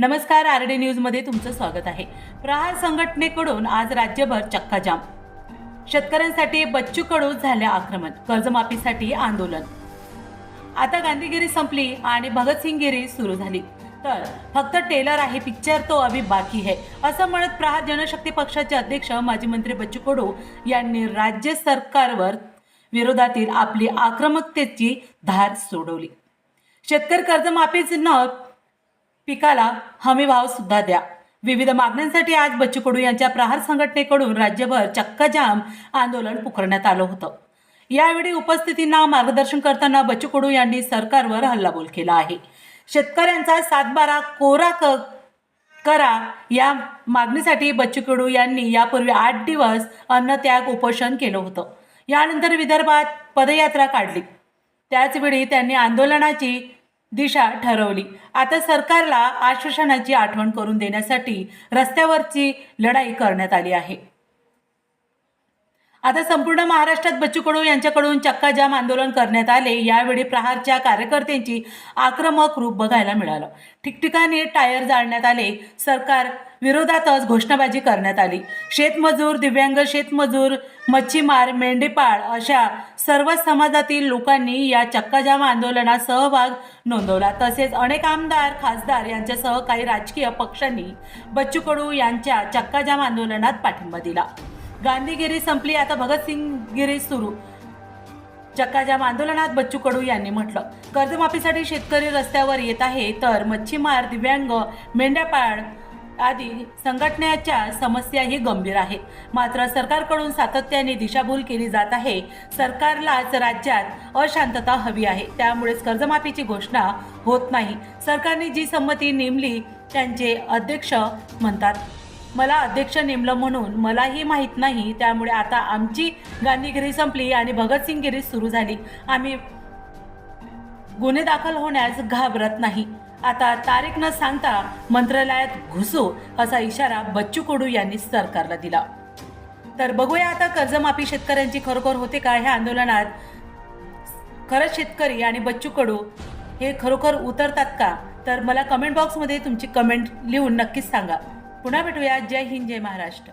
नमस्कार R D न्यूजमध्ये तुमचं स्वागत आहे. प्रहार संघटनेकडून आज राज्यभर चक्काजाम. शेतकऱ्यांसाठी बच्चू कडू झाले आक्रमण कर्जमाफीसाठी आंदोलन. आता गांधीगिरी संपली आणि भगतसिंगगिरी सुरू झाली. तर फक्त टेलर आहे पिक्चर तो अभी बाकी है असं म्हणत प्रहार जनशक्ती पक्षाचे अध्यक्ष माजी मंत्री बच्चू कडू यांनी राज्य सरकारवर विरोधातील आपली आक्रमकतेची धार सोडवली. शेतकरी कर्जमाफीच न पिकाला हमी भाव सुद्धा द्या. विविध मागण्यांसाठी आज बच्चू कडू यांच्या प्रहार संघटनेकडून राज्यभर चक्काजाम आंदोलन पुकारण्यात आलं होतं. यावेळी उपस्थितींना मार्गदर्शन करताना बच्चू कडू यांनी सरकारवर हल्लाबोल केला आहे. शेतकऱ्यांचा सातबारा कोरा क करा या मागणीसाठी बच्चू कडू यांनी यापूर्वी आठ दिवस अन्नत्याग उपोषण केलं होतं. यानंतर विदर्भात पदयात्रा काढली. त्याचवेळी त्यांनी आंदोलनाची दिशा ठरवली. आता सरकारला आश्वासनाची आठवण करून देण्यासाठी रस्त्यावरची लढाई करण्यात आली आहे. आता संपूर्ण महाराष्ट्रात बच्चू कडू यांच्याकडून चक्काजाम आंदोलन करण्यात आले. यावेळी प्रहारच्या कार्यकर्त्यांची आक्रमक रूप बघायला मिळालं. ठिकठिकाणी टायर जाळण्यात आले. सरकार विरोधातच घोषणाबाजी करण्यात आली. शेतमजूर दिव्यांग शेतमजूर मच्छीमार मेंढीपाळ अशा सर्व समाजातील लोकांनी या चक्काजाम आंदोलनात सहभाग नोंदवला. तसेच अनेक आमदार खासदार यांच्यासह काही राजकीय पक्षांनी बच्चू कडू यांच्या चक्काजाम आंदोलनात पाठिंबा दिला. गांधीगिरी संपली आता भगतसिंगगिरी सुरू. चक्काजाम आंदोलनात बच्चू कडू यांनी म्हटलं कर्जमाफीसाठी शेतकरी रस्त्यावर येत आहे तर मच्छीमार दिव्यांग मेंढ्यापाळ आदी संघटनेच्या समस्याही गंभीर आहेत. मात्र सरकारकडून सातत्याने दिशाभूल केली जात आहे. सरकारलाच राज्यात अशांतता हवी आहे. त्यामुळेच कर्जमाफीची घोषणा होत नाही. सरकारने जी संमती नेमली त्यांचे अध्यक्ष म्हणतात मला अध्यक्ष नेमलं म्हणून मलाही माहीत नाही त्यामुळे आता आमची गांधीगिरी संपली आणि भगतसिंगगिरी सुरू झाली. आम्ही गुन्हे दाखल होण्यास घाबरत नाही. आता तारीख न सांगता मंत्रालयात घुसू असा इशारा बच्चू कडू यांनी सरकारला दिला. तर बघूया आता कर्जमाफी शेतकऱ्यांची खरोखर होते का? ह्या आंदोलनात खरंच शेतकरी आणि बच्चू कडू हे खरोखर उतरतात का? तर मला कमेंट बॉक्समध्ये तुमची कमेंट लिहून नक्कीच सांगा. पुन्हा भेटूया. जय हिंद जय महाराष्ट्र.